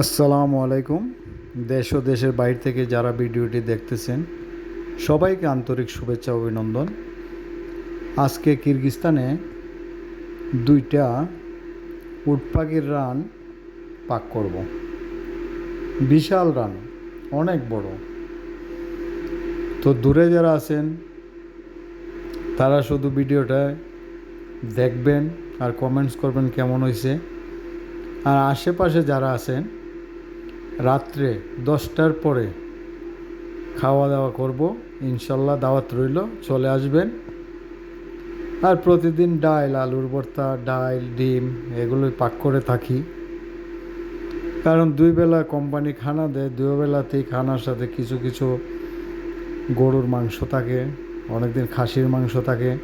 আসসালামু আলাইকুম। দেশ ও দেশের বাইরে থেকে যারা ভিডিওটি দেখতেছেন, সবাইকে আন্তরিক শুভেচ্ছা অভিনন্দন। আজকে কিরগিস্তানে দুইটা উট পাখির রান পাক করব। বিশাল রান, অনেক বড়। তো দূরে যারা আছেন, তারা শুধু ভিডিওটা দেখবেন আর কমেন্টস করবেন কেমন হয়েছে আর আশেপাশে যারা আছেন রাত্রে দশটার পরে খাওয়া দাওয়া করব। ইনশাল্লাহ দাওয়াত রইল, চলে আসবেন। আর প্রতিদিন ডাল আলুর ভর্তা ডাল ডিম, এগুলোই পাক করে থাকি। কারণ দুই বেলা কোম্পানি খানা দেয়, দুই বেলাতেই খানার সাথে কিছু কিছু গরুর মাংস থাকে, অনেকদিন খাসির মাংস থাকে।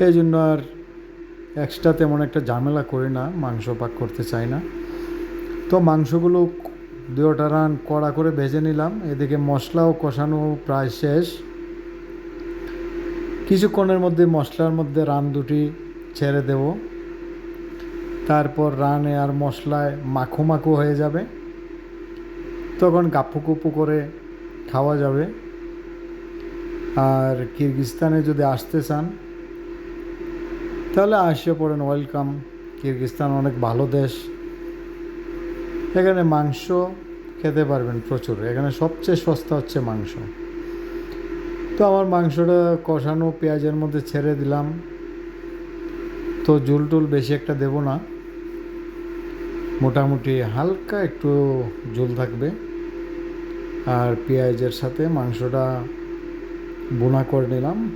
এই জন্য আর এক্সট্রা তেমন একটা ঝামেলা করি না, মাংস পাক করতে চাই না। তো মাংসগুলো দুটা রান কড়া করে ভেজে নিলাম। এদিকে মশলাও কষানো প্রায় শেষ। কিছুক্ষণের মধ্যে মশলার মধ্যে রান দুটি ছেড়ে দেব। তারপর রানে আর মশলায় মাখো মাখো হয়ে যাবে। তখন গাপ্পু কুপ্পু করে খাওয়া যাবে। আর কিরগিস্তানে যদি আসতে চান, তাহলে আসে পড়েন ওয়েলকাম। কিরগিস্তান অনেক ভালো দেশ। এখানে মাংস খেতে পারবেন প্রচুর। এখানে সবচেয়ে সস্তা হচ্ছে মাংস। তো আমার মাংসটা কষানো পেঁয়াজের মধ্যে ছেড়ে দিলাম। তো ঝুল টুল বেশি একটা দেব না। মোটামুটি হালকা একটু ঝোল থাকবে। আর পেঁয়াজের সাথে মাংসটা বোনা করে নিলাম।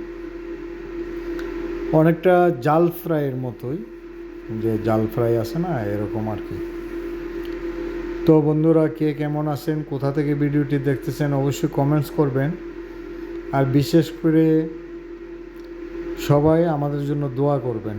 অনেকটা জাল ফ্রাইয়ের মতোই। যে জাল ফ্রাই আছে না, এরকম আর কি। তো বন্ধুরা কে কেমন আছেন, কোথা থেকে ভিডিওটি দেখতেছেন অবশ্যই কমেন্টস করবেন। আর বিশেষ করে সবাই আমাদের জন্য দোয়া করবেন।